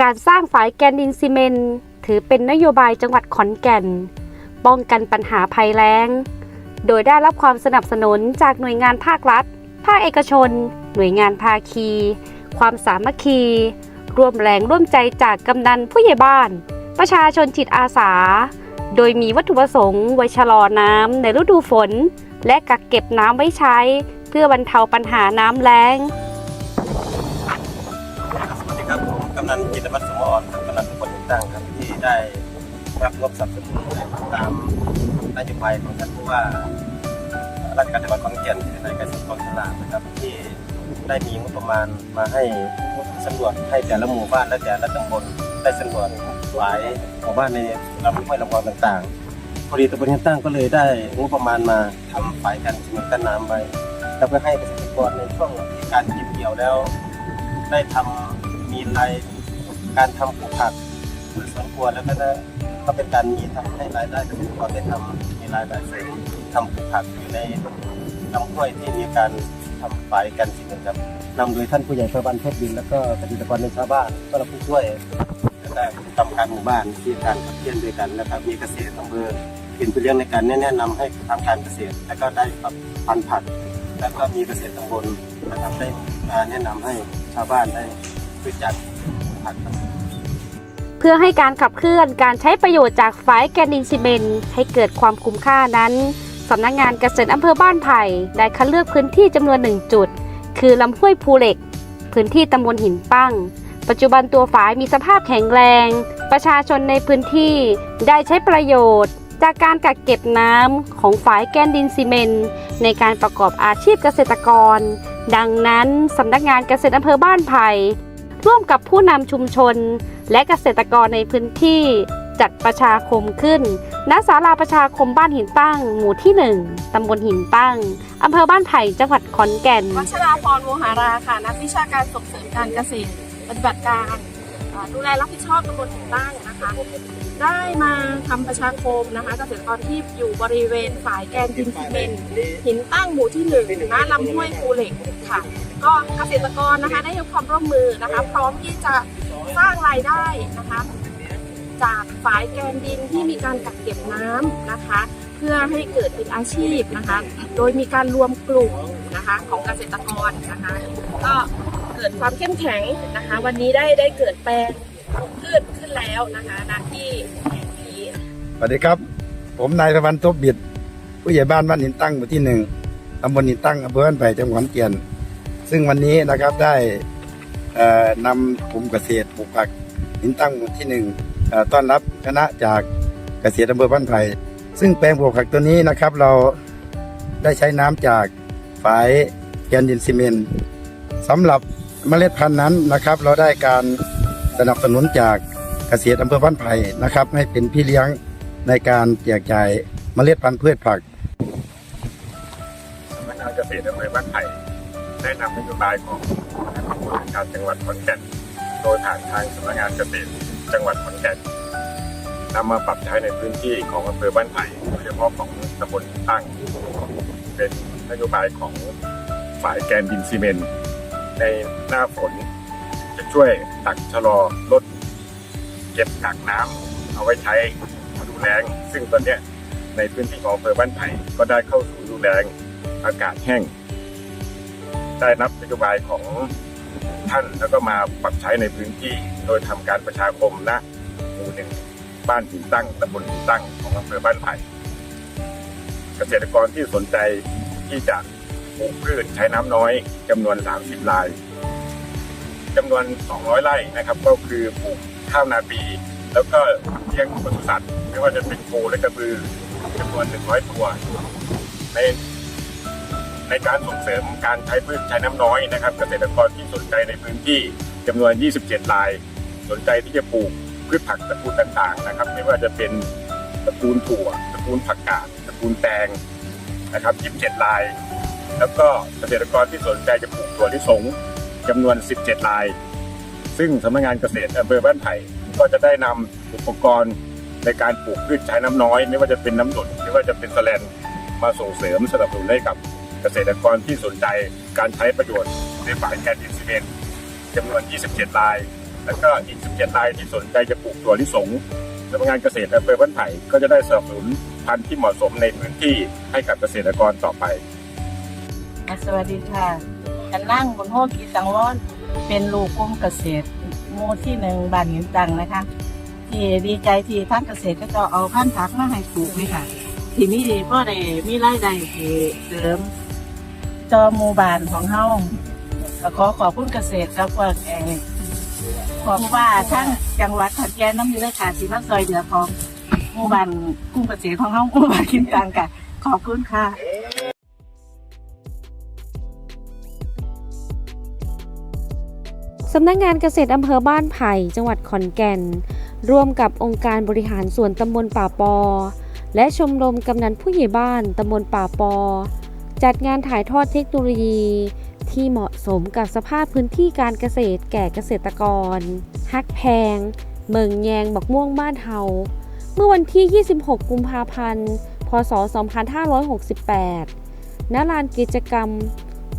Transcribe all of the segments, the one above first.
การสร้างฝายแกนดินซีเมนต์ถือเป็นนโยบายจังหวัดขอนแก่น ป้องกันปัญหาภัยแล้ง โดยได้รับความสนับสนุนจากหน่วยงานภาครัฐ ภาคเอกชน หน่วยงานภาคี ความสามัคคี ร่วมแรงร่วมใจจากกำนันผู้ใหญ่บ้าน ประชาชนจิตอาสา โดยมีวัตถุประสงค์ไว้ชะลอน้ำในฤดูฝน และกักเก็บน้ำไว้ใช้ เพื่อบรรเทาปัญหาน้ำแล้งำนันกิตวัฒน์สมอ่อนครับกำนันทุกคนตั้งครับที่ได้รับงบสนับสนุนตามนโยบายของท่านผู้ว่าราชการจังหวัดขอนแก่นที่นายเกษตรกรฉลาดนะครับที่ได้มีงบประมาณมาให้สำรวจให้แต่ละหมู่บ้านและแต่ละตำบลได้สำรวจหลายหมู่บ้านในลำห้วยลำคลองต่างๆพอดีตำบลยันตั้งก็เลยได้งบประมาณมาทำฝายกันชิมกั้นน้ำไว้แล้วก็ให้เกษตรกรในช่วงการเก็บเกี่ยวแล้ว ได้ทำมีราย การทำปลูกผักหรือสวนครัวแล้วก็ได้ก็เป็นการมีทำให้รายได้เกษตรกรได้ทำมีรายได้เสริมทำปลูกผักอยู่ในลำห้วยที่มีการทำฝายกันสิ่งนะครับนำโดยท่านผู้ใหญ่เพื่อบ้านเพชรดิน แล้วก็เกษตรกรในชาวบ้านก็เราผู้ช่วยได้ทำการหมู่บ้านที่การขับเคลื่อนด้วยกันนะครับมีเกษตรอำเภอเป็นผู้เลี้ยงในการแนะนำให้ทำการเกษตร แล้วก็ได้ปรับพันธุ์ผัก แล้วก็มีเกษตรตำบลนะครับได้แนะนำให้ชาวบ้านได้รู้จัก ผักครับเพื่อให้การขับเคลื่อนการใช้ประโยชน์จากฝายแกนดินซีเมนให้เกิดความคุ้มค่านั้นสำนักงานเกษตรอำเภอบ้านไผ่ได้คัดเลือกพื้นที่จำนวนหนึ่งจุด คือลำห้วยภูเหล็ก พื้นที่ตำบลหินปั้ง ปัจจุบันตัวฝายมีสภาพแข็งแรง ประชาชนในพื้นที่ได้ใช้ประโยชน์ จากการกักเก็บน้ำของฝายแกนดินซีเมนต์ในการประกอบอาชีพเกษตรกร ดังนั้นสำนักงานเกษตรอำเภอบ้านไผ่ ร่วมกับผู้นำชุมชน และเกษตรกรในพื้นที่จัดประชาคมขึ้น ณ ศาลาประชาคมบ้านหินตั้ง หมู่ที่ 1 ตำบลหินตั้ง อำเภอบ้านไผ่จังหวัดขอนแก่น วัชราพรโมหาราค่ะ นักวิชาการส่งเสริมการเกษตร ปฏิบัติการ ดูแลรับผิดชอบตำบลหินตั้ง นะคะ ได้มาทำประชาคมนะคะเกษตรกรที่อยู่บริเวณฝายแกนดินซีเมนต์หินตั้งหมู่ที่หนึ่งนะลำห้วยภูเหล็กค่ะ ก็เกษตรกรนะคะได้ให้ความร่วมมือนะคะ พร้อมที่จะสร้างรายได้นะคะจากฝายแกนดินที่มีการกักเก็บน้ำนะคะ เพื่อให้เกิดเป็นอาชีพนะคะ โดยมีการรวมกลุ่มนะคะของเกษตรกรนะคะ ก็เกิดความเข้มแข็งนะคะ วันนี้ได้ได้เกิดแปลง นแล้วนะคะณที่ที่สวัสดีครับ ผมนายตะวันทบบิด ผู้ใหญ่บ้านบ้านหินตั้งหมู่ที่หนึ่งตำบลหินตั้งอำเภอบ้านไผ่จังหวัดขอนแก่นซึ่งวันนี้นะครับได้เอ่อนำกลุ่มเกษตรปลูกผักหินตั้งหมู่ที่หนึ่งเอ่อต้อนรับคณะจากเกษตรอำเภอบ้านไผ่ซึ่งแปลงปลูกผักตัวนี้นะครับ เราได้ใช้น้ำจากฝายแกนดินซีเมนต์สำหรับเมล็ดพันธุ์นั้นนะครับ เราได้การสนับสนุนจาก เกษตรอำเภอบ้านไผ่นะครับ ให้เป็นพี่เลี้ยงในการแจกจ่ายเมล็ดพันธุ์พืชผักสำนักงานเกษตรอำเภอบ้านไผ่ได้นำนโยบายของคณะผู้บริการจังหวัดขอนแก่นโดยผ่านทางสำนักงานเกษตรจังหวัดขอนแก่นนำมาปรับใช้ในพื้นที่ของอำเภอบ้านไผ่โดยเฉพาะของตำบลตั้งเป็นนโยบายของฝ่ายแกนดินซีเมนต์ในหน้าฝน จะช่วยตักชะลอลด เก็บกักน้ำเอาไว้ใช้ดูแลงซึ่งตอนนี้ในพื้นที่ของอำเภอบ้านไผ่ก็ได้เข้าสู่ดูแลงอากาศแห้ง ได้รับนโยบายของท่านแล้วก็มาปรับใช้ในพื้นที่โดยทำการประชาคมณหมู่หนึ่งบ้านหินตั้งตำบลหินตั้งของอำเภอบ้านไผ่เกษตรกรที่สนใจที่จะปลูกพืชใช้น้ำน้อยจำนวน 30รายจำนวน 200 ไร่นะครับ ก็คือปลูก ข้าวนาปี แล้วก็เลี้ยงปศุสัตว์ ไม่ว่าจะเป็นโคและกระบือจำนวน100 ตัว ในในการส่งเสริมการใช้พืชใช้น้ำน้อยนะครับ เกษตรกรที่สนใจในพื้นที่จำนวน 27ราย สนใจที่จะปลูกพืชผักตระกูลต่างๆนะครับ ไม่ว่าจะเป็นตระกูลถั่วตระกูลผักกาดตระกูลแตงนะครับ 27ราย แล้วก็เกษตรกรที่สนใจจะปลูกถั่วลิสงจำนวน 17ราย ซึ่งสำนักงานเกษตรอำเภอบ้านไผ่ก็จะได้นำอุปกรณ์ในการปลูกพืชใช้น้ำน้อย ไม่ว่าจะเป็นน้ำดดไม่ว่าจะเป็นแสแลนมาส่งเสริมสนับสนุนให้กับเกษตรกรที่สนใจการใช้ประโยชน์ในฝ่ายแกนดินซีเมนจำนวน 27ราย แล้วก็อีก 17รายที่สนใจจะปลูกถั่วลิสงสำนักงานเกษตรอำเภอบ้านไผ่ก็จะได้สนับสนุนพันธุ์ที่เหมาะสมในพื้นที่ให้กับเกษตรกรต่อไป สวัสดีค่ะฉันนั่งบนโฮกีสังวอน เป็นลูกกรมเกษตรหมู่ที่หนึ่งบ้านหินตังนะคะ ที่ดีใจที่ท่านเกษตรก็จะเอาพันธุ์ผักมาให้ปลูกนี่ค่ะ ที่มีดีเพราะได้มีรายได้ที่เสริมจอหมู่บ้านของเฮาก็ขอขอบคุณเกษตรครับว่าเอ่อขอว่าทั้งจังหวัดขอนแก่นน้ำมีเลยค่ะที่มาซอยเหลือของหมู่บ้านกลุ่มเกษตรของเฮาหมู่บ้านหินตังค่ะขอบคุณค่ะ สำนักงานเกษตรอำเภอบ้านไผ่จังหวัดขอนแก่น ร่วมกับองค์การบริหารส่วนตำบลป่าปอ และชมรมกำนันผู้ใหญ่บ้านตำบลป่าปอ จัดงานถ่ายทอดเทคโนโลยี ที่เหมาะสมกับสภาพพื้นที่การเกษตรแก่เกษตรกร ฮักแพง เมืองแยงบักม่วงบ้านเฮาเมื่อวันที่ 26 กุมภาพันธ์ พศ 2568ณลานกิจกรรม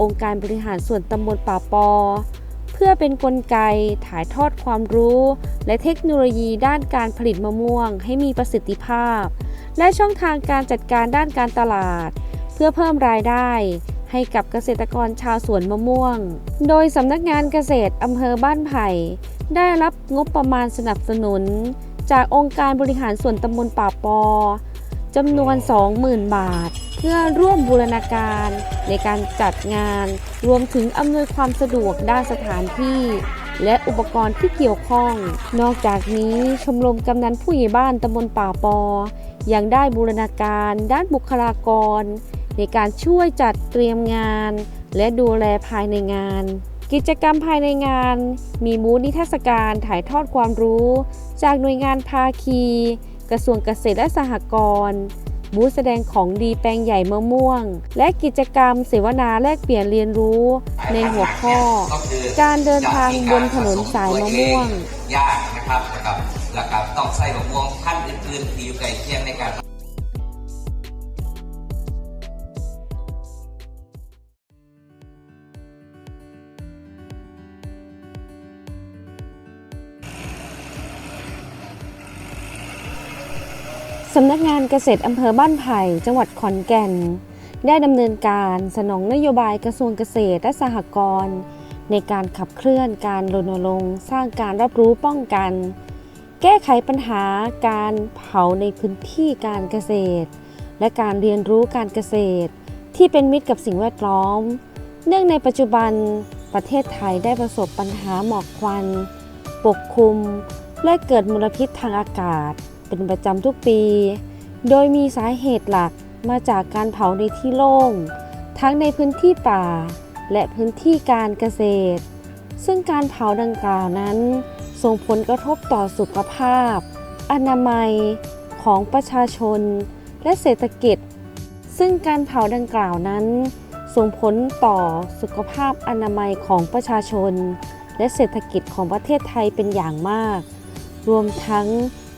องค์การบริหารส่วนตำบลป่าปอ พื่อเป็นนกลไกถ่ายทอดความรู้ และเทคโนโลยีด้านการผลิตมะม่วง ให้มีประสิทธิภาพ และช่องทางการจัดการด้านการตลาด เพื่อเพิ่มรายได้ให้กับเกษตรกรชาวสวนมะม่วง โดยสำนักงานเกษตรอำเภอบ้านไผ่ ได้รับงบประมาณสนับสนุน จากองค์การบริหารส่วนตำบลป่าปอจำนวน 20,000 บาท เพื่อร่วมบูรณาการในการจัดงาน รวมถึงอำนวยความสะดวกด้านสถานที่ และอุปกรณ์ที่เกี่ยวข้อง นอกจากนี้ชมรมกำนันผู้ใหญ่บ้านตำบลป่าปอ ยังได้บูรณาการด้านบุคลากร ในการช่วยจัดเตรียมงาน และดูแลภายในงาน กิจกรรมภายในงาน มีบูธนิทรรศการถ่ายทอดความรู้ จากหน่วยงานภาคี กระทรวงเกษตรและสหกรณ์ บูธแสดงของดีแปลงใหญ่มะม่วง และกิจกรรมเสวนาแลกเปลี่ยนเรียนรู้ในหัวข้อ การเดินทางบนถนนสายมะม่วง ยากนะครับนะครับแล้วก็ต้องใส่มะม่วงท่านอื่นๆที่อยู่ใกล้เคียงในการำนักงานเกษตรอำเภอบ้านไผ่ จังหวัดขอนแก่น ได้ดำเนินการสนองนโยบายกระทรวงเกษตรและสหกรณ์ในการขับเคลื่อนการรณรงค์สร้างการรับรู้ป้องกัน แก้ไขปัญหาการเผาในพื้นที่การเกษตร และการเรียนรู้การเกษตร ที่เป็นมิตรกับสิ่งแวดล้อม เนื่องในปัจจุบันประเทศไทยได้ประสบปัญหาหมอกควัน ปกคลุม และเกิดมลพิษทางอากาศ เป็นประจำทุกปี โดยมีสาเหตุหลักมาจากการเผาในที่โล่ง ทั้งในพื้นที่ป่า และพื้นที่การเกษตร ซึ่งการเผาดังกล่าวนั้น ส่งผลกระทบต่อสุขภาพ อนามัยของประชาชน และเศรษฐกิจ ซึ่งการเผาดังกล่าวนั้น ส่งผลต่อสุขภาพอนามัยของประชาชน และเศรษฐกิจของประเทศไทยเป็นอย่างมาก รวมทั้ง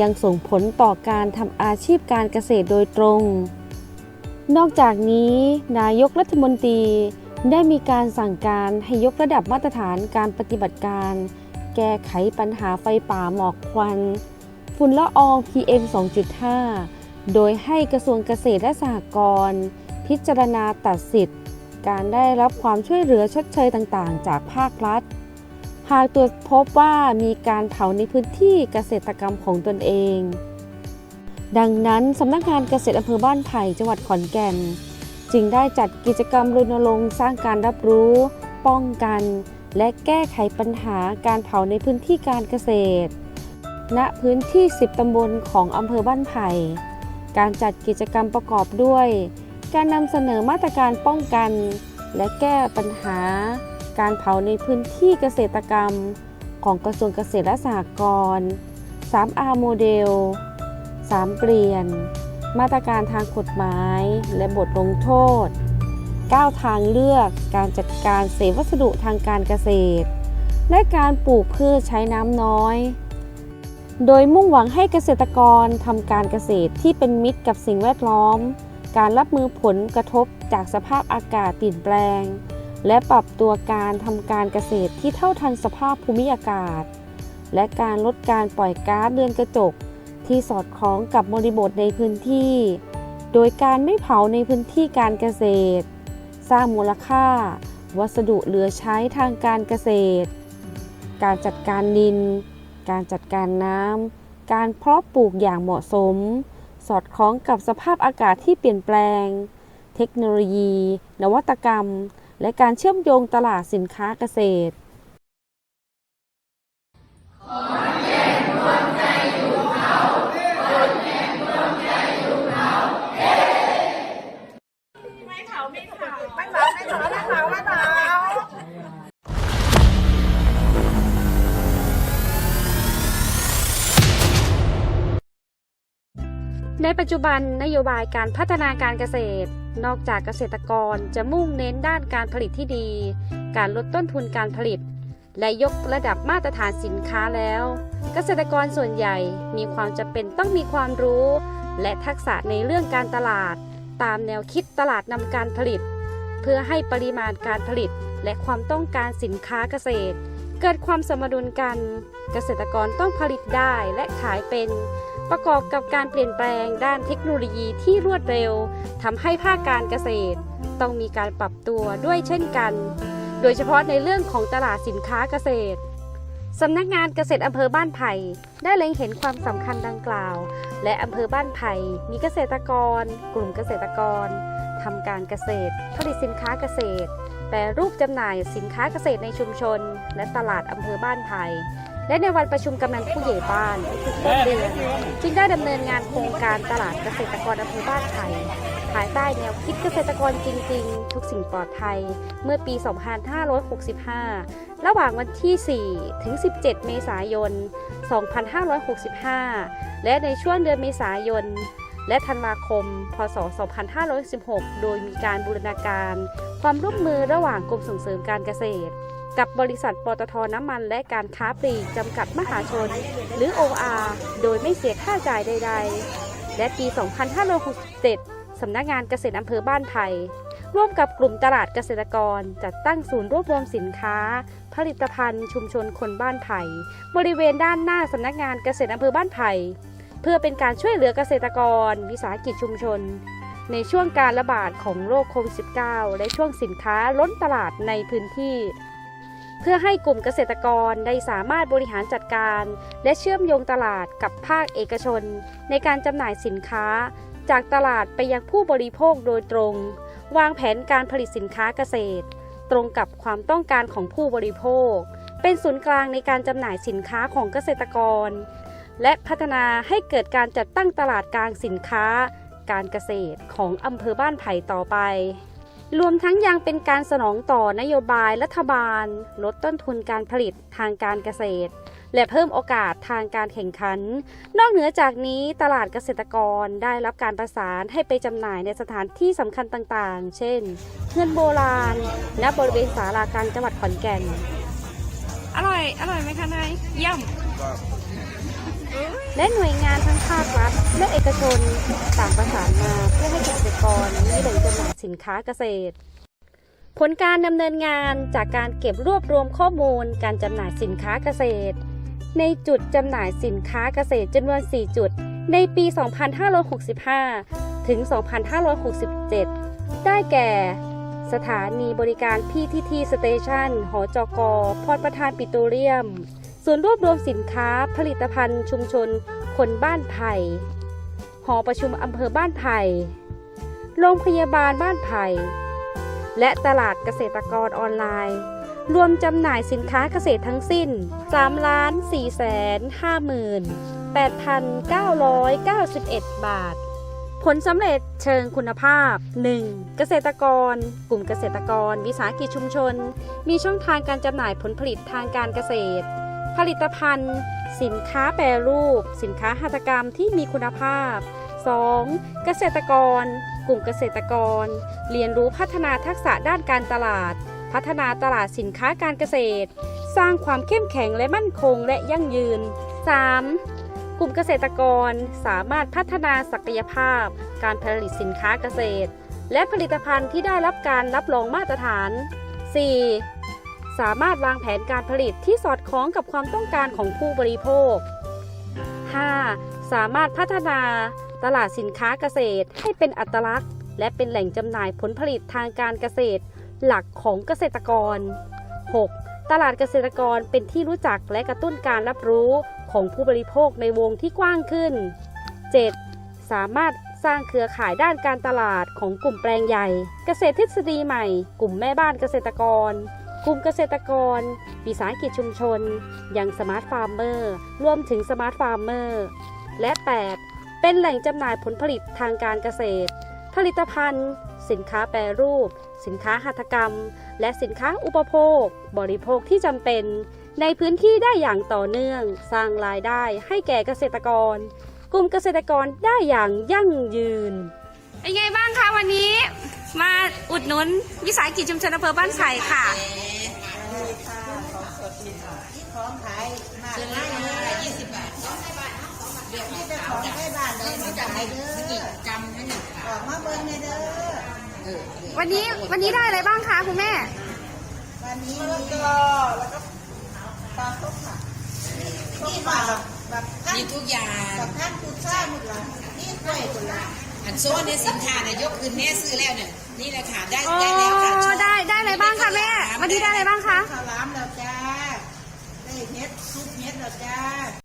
ยังส่งผลต่อการทำอาชีพการเกษตรโดยตรง นอกจากนี้ นายกรัฐมนตรีได้มีการสั่งการให้ยกระดับมาตรฐานการปฏิบัติการ แก้ไขปัญหาไฟป่าหมอกควัน ฝุ่นละออง PM 2.5 โดยให้กระทรวงเกษตรและสหกรณ์พิจารณาตัดสิทธิ์ การได้รับความช่วยเหลือชดเชยต่างๆ จากภาครัฐ หากตรวจพบว่ามีการเผาในพื้นที่เกษตรกรรมของตนเอง ดังนั้นสำนักงานเกษตรอำเภอบ้านไผ่จังหวัดขอนแก่น จึงได้จัดกิจกรรมรณรงค์สร้างการรับรู้ ป้องกัน และแก้ไขปัญหาการเผาในพื้นที่การเกษตร ณพื้นที่ 10 ตำบลของอำเภอบ้านไผ่ การจัดกิจกรรมประกอบด้วย การนำเสนอมาตรการป้องกัน และแก้ปัญหา การเผาในพื้นที่เกษตรกรรมของกระทรวงเกษตรและสหกรณ์ 3R โมเดล 3 เปลี่ยน มาตรการทางกฎหมาย และบทลงโทษ 9 ทางเลือกการจัดการเศษวัสดุทางการเกษตร และการปลูกพืชใช้น้ำน้อย โดยมุ่งหวังให้เกษตรกรทำการเกษตรที่เป็นมิตรกับสิ่งแวดล้อม การรับมือผลกระทบจากสภาพอากาศเปลี่ยนแปลง และปรับตัวการทำการเกษตรที่เท่าทันสภาพภูมิอากาศ และการลดการปล่อยก๊าซเรือนกระจก ที่สอดคล้องกับบริบทในพื้นที่ โดยการไม่เผาในพื้นที่การเกษตร สร้างมูลค่า วัสดุเหลือใช้ทางการเกษตร การจัดการดิน การจัดการน้ำการเพาะปลูกอย่างเหมาะสม สอดคล้องกับสภาพอากาศที่เปลี่ยนแปลง เทคโนโลยี นวัตกรรม และการเชื่อมโยงตลาดสินค้าเกษตรในปัจจุบันนโยบายการพัฒนาการเกษตร นอกจากเกษตรกรจะมุ่งเน้นด้านการผลิตที่ดี การลดต้นทุนการผลิต และยกระดับมาตรฐานสินค้าแล้ว เกษตรกรส่วนใหญ่มีความจำเป็นต้องมีความรู้ และทักษะในเรื่องการตลาด ตามแนวคิดตลาดนำการผลิต เพื่อให้ปริมาณการผลิต และความต้องการสินค้าเกษตร เกิดความสมดุลกัน เกษตรกรต้องผลิตได้และขายเป็น ประกอบกับการเปลี่ยนแปลงด้านเทคโนโลยีที่รวดเร็วทำให้ภาคการเกษตร ต้องมีการปรับตัวด้วยเช่นกัน โดยเฉพาะในเรื่องของตลาดสินค้าเกษตรสำนักงานเกษตรอำเภอบ้านไผ่ได้เล็งเห็นความสำคัญดังกล่าว และอำเภอบ้านไผ่มีเกษตรกร กลุ่มเกษตรกรทำการเกษตร ผลิตสินค้าเกษตร แปรรูปจำหน่ายสินค้าเกษตรในชุมชน และตลาดอำเภอบ้านไผ่ และในวันประชุมกำนันผู้ใหญ่บ้านทุกต้นเดือนจึงได้ดำเนินงานโครงการตลาดเกษตรกรอำเภอบ้านไผ่ภายใต้แนวคิดเกษตรกรจริง ๆ ทุกสิ่งปลอดภัยเมื่อปี 2565 ระหว่างวันที่ 4 ถึง 17 เมษายน 2565 และในช่วงเดือนเมษายน และธันวาคม พศ 2516 โดยมีการบูรณาการ ความร่วมมือระหว่างกรมส่งเสริมการเกษตร กับบริษัทปตทน้ำมันและการค้าปลีกจำกัดมหาชน หรือ OR โดยไม่เสียค่าจ่ายใด ๆ และปี 2567 สำนักงานเกษตรอำเภอบ้านไผ่ร่วมกับกลุ่มตลาดเกษตรกร จัดตั้งศูนย์รวบรวมสินค้า ผลิตภัณฑ์ชุมชนคนบ้านไผ่ บริเวณด้านหน้าสำนักงานเกษตรอำเภอบ้านไผ่เพื่อเป็นการช่วยเหลือเกษตรกร วิสาหกิจชุมชน ในช่วงการระบาดของโรคโควิด -19 และช่วงสินค้าล้นตลาดในพื้นที่ เพื่อให้กลุ่มเกษตรกรได้สามารถบริหารจัดการ และเชื่อมโยงตลาดกับภาคเอกชน ในการจำหน่ายสินค้า จากตลาดไปยังผู้บริโภคโดยตรง วางแผนการผลิตสินค้าเกษตร ตรงกับความต้องการของผู้บริโภค เป็นศูนย์กลางในการจำหน่ายสินค้าของเกษตรกร และพัฒนาให้เกิดการจัดตั้งตลาดกลางสินค้า การเกษตรของอำเภอบ้านไผ่ต่อไป รวมทั้งยังเป็นการสนองต่อนโยบายรัฐบาล ลดต้นทุนการผลิตทางการเกษตร และเพิ่มโอกาสทางการแข่งขัน นอกเหนือจากนี้ตลาดเกษตรกรได้รับการประสานให้ไปจำหน่ายในสถานที่สำคัญต่างๆ เช่นเงินโบราณณบริเวณศาลากลางจังหวัดขอนแก่น อร่อย อร่อยไหมคะนายเยี่ยม และหน่วยงานทั้งภาครัฐและเอกชนต่างประสานมาเพื่อให้เกษตรกรมีแหล่งจำหน่ายสินค้าเกษตร ผลการดำเนินงานจากการเก็บรวบรวมข้อมูลการจำหน่ายสินค้าเกษตร ในจุดจำหน่ายสินค้าเกษตรจำนวน 4 จุด ในปี 2565 ถึง 2567 ได้แก่ สถานีบริการ PTT Station หอจกพรประธานปิโตรเลียม ศูนย์รวบรวมสินค้าผลิตภัณฑ์ชุมชน คนบ้านไผ่หอประชุมอำเภอบ้านไผ่โรงพยาบาลบ้านไผ่และตลาดเกษตรกรออนไลน์ รวมจำหน่ายสินค้าเกษตรทั้งสิ้น 3 ล้าน4แสน5หมื่น8,991 บาท ผลสำเร็จเชิงคุณภาพ 1. เกษตรกร กลุ่มเกษตรกร วิสาหกิจชุมชน มีช่องทางการจำหน่ายผลผลิตทางการเกษตร ผลิตภัณฑ์ สินค้าแปรรูป สินค้าหัตถกรรมที่มีคุณภาพ 2. เกษตรกร กลุ่มเกษตรกร เรียนรู้พัฒนาทักษะด้านการตลาด พัฒนาตลาดสินค้าการเกษตร สร้างความเข้มแข็งและมั่นคงและยั่งยืน 3. กลุ่มเกษตรกรสามารถพัฒนาศักยภาพ การผลิตสินค้าเกษตร และผลิตภัณฑ์ที่ได้รับการรับรองมาตรฐาน 4. สามารถวางแผนการผลิตที่สอดคล้องกับความต้องการของผู้บริโภค 5. สามารถพัฒนาตลาดสินค้าเกษตรให้เป็นอัตลักษณ์ และเป็นแหล่งจำหน่ายผลผลิตทางการเกษตร หลักของเกษตรกร 6. ตลาดเกษตรกรเป็นที่รู้จักและกระตุ้นการรับรู้ของผู้บริโภคในวงที่กว้างขึ้น 7. สามารถสร้างเครือข่ายด้านการตลาดของกลุ่มแปลงใหญ่ เกษตรทฤษฎีใหม่ กลุ่มแม่บ้านเกษตรกร กลุ่มเกษตรกรวิสาหกิจชุมชน อยังสมาร์ทฟาร์มเมอร์รวมถึงสมาร์ทฟาร์มเมอร์และ 8. เป็นแหล่งจำหน่ายผลผลิตทางการเกษตร ผลิตภัณฑ์ สินค้าแปรรูป สินค้าหัตถกรรม และสินค้าอุปโภค บริโภคที่จำเป็น ในพื้นที่ได้อย่างต่อเนื่อง สร้างรายได้ให้แก่เกษตรกร กลุ่มเกษตรกรได้อย่างยั่งยืนเป็นไงบ้างคะวันนี้ มาอุดหนุนวิสาหกิจชุมชนอำเภอบ้านไผ่ค่ะของขายมากมายยี่สิบบาทเดี๋ยวพี่จะของให้บ้านเลยมาจ่ายเด้อจำให้หนึ่งออกมาเบิ่งเลยเด้อวันนี้วันนี้ได้อะไรบ้างคะคุณแม่ วันนี้ก็แล้วก็ปลาต้มค่ะต้มปลาแบบท่านมีทุกอย่างแบบท่านคุณข้าหมดละนี่กล้วยหมดละอันโซ่ในสินค้าเนี่ยยกคืนแม่ซื้อแล้วเนี่ย นี่แหละค่ะ ได้ อ๋อได้แล้วค่ะได้ได้อะไรบ้างคะแม่วันนี้ได้อะไรบ้างคะ ข้าวหลามแล้วจ้